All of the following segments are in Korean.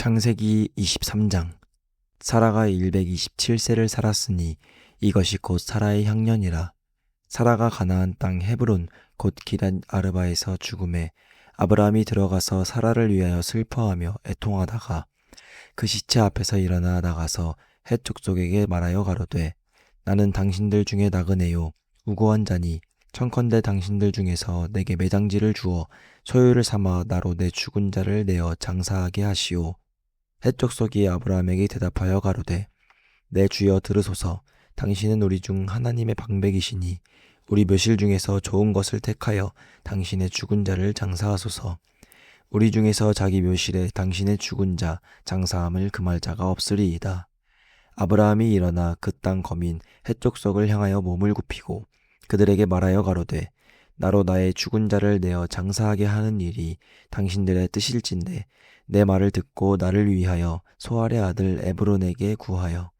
창세기 23장. 사라가 127세를 살았으니 이것이 곧 사라의 향년이라. 사라가 가나안 땅 헤브론 곧 기란 아르바에서 죽음에 아브라함이 들어가서 사라를 위하여 슬퍼하며 애통하다가 그 시체 앞에서 일어나 나가서 해 족속에게 말하여 가로되 나는 당신들 중에 나그네요. 우고한 자니 청컨대 당신들 중에서 내게 매장지를 주어 소유를 삼아 나로 내 죽은 자를 내어 장사하게 하시오 해족속이 아브라함에게 대답하여 가로되 내 주여 들으소서. 당신은 우리 중 하나님의 방백이시니 우리 묘실 중에서 좋은 것을 택하여 당신의 죽은 자를 장사하소서. 우리 중에서 자기 묘실에 당신의 죽은 자 장사함을 금할 자가 없으리이다. 아브라함이 일어나 그 땅 거민 해족속을 향하여 몸을 굽히고 그들에게 말하여 가로되 나로 나의 죽은 자를 내어 장사하게 하는 일이 당신들의 뜻일진데 내 말을 듣고 나를 위하여 소알의 아들 에브론에게 구하여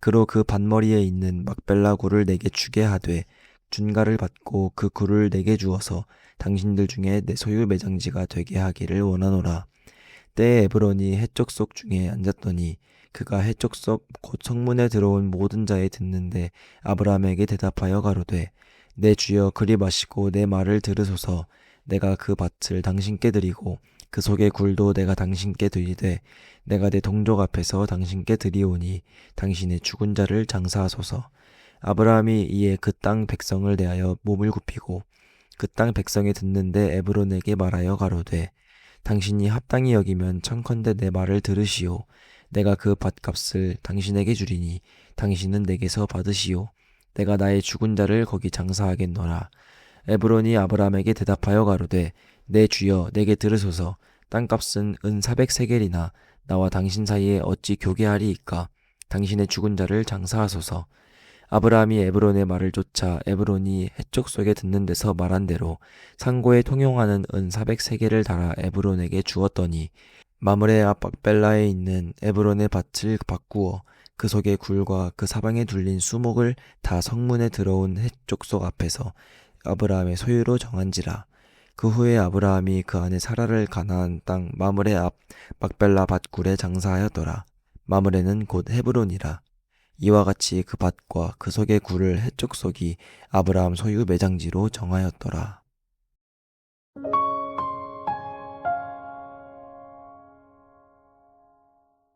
그로 그 반머리에 있는 막벨라 굴을 내게 주게 하되 준가를 받고 그 굴을 내게 주어서 당신들 중에 내 소유 매장지가 되게 하기를 원하노라. 때에 에브론이 해쪽 속 중에 앉았더니 그가 해쪽 속곧 성문에 들어온 모든 자에 듣는데 아브라함에게 대답하여 가로되 내 주여 그리 마시고 내 말을 들으소서. 내가 그 밭을 당신께 드리고 그 속의 굴도 내가 당신께 드리되 내가 내 동족 앞에서 당신께 드리오니 당신의 죽은 자를 장사하소서. 아브라함이 이에 그 땅 백성을 대하여 몸을 굽히고 그 땅 백성이 듣는데 에브론에게 말하여 가로되 당신이 합당히 여기면 청컨대 내 말을 들으시오. 내가 그 밭값을 당신에게 주리니 당신은 내게서 받으시오 내가 나의 죽은 자를 거기 장사하겠노라. 에브론이 아브라함에게 대답하여 가로되 내 주여 내게 들으소서. 땅값은 은 사백 세겔이나 나와 당신 사이에 어찌 교계하리이까? 당신의 죽은 자를 장사하소서. 아브라함이 에브론의 말을 쫓아 에브론이 해쪽 속에 듣는 데서 말한 대로 상고에 통용하는 은 사백 세겔을 달아 에브론에게 주었더니 마므레 앞 박벨라에 있는 에브론의 밭을 바꾸어 그 속의 굴과 그 사방에 둘린 수목을 다 성문에 들어온 해쪽 속 앞에서 아브라함의 소유로 정한지라 그 후에 아브라함이 그 안에 사라를 가나안 땅 마므레 앞 막벨라 밭굴에 장사하였더라. 마므레는 곧 헤브론이라. 이와 같이 그 밭과 그 속의 굴을 해쪽 속이 아브라함 소유 매장지로 정하였더라.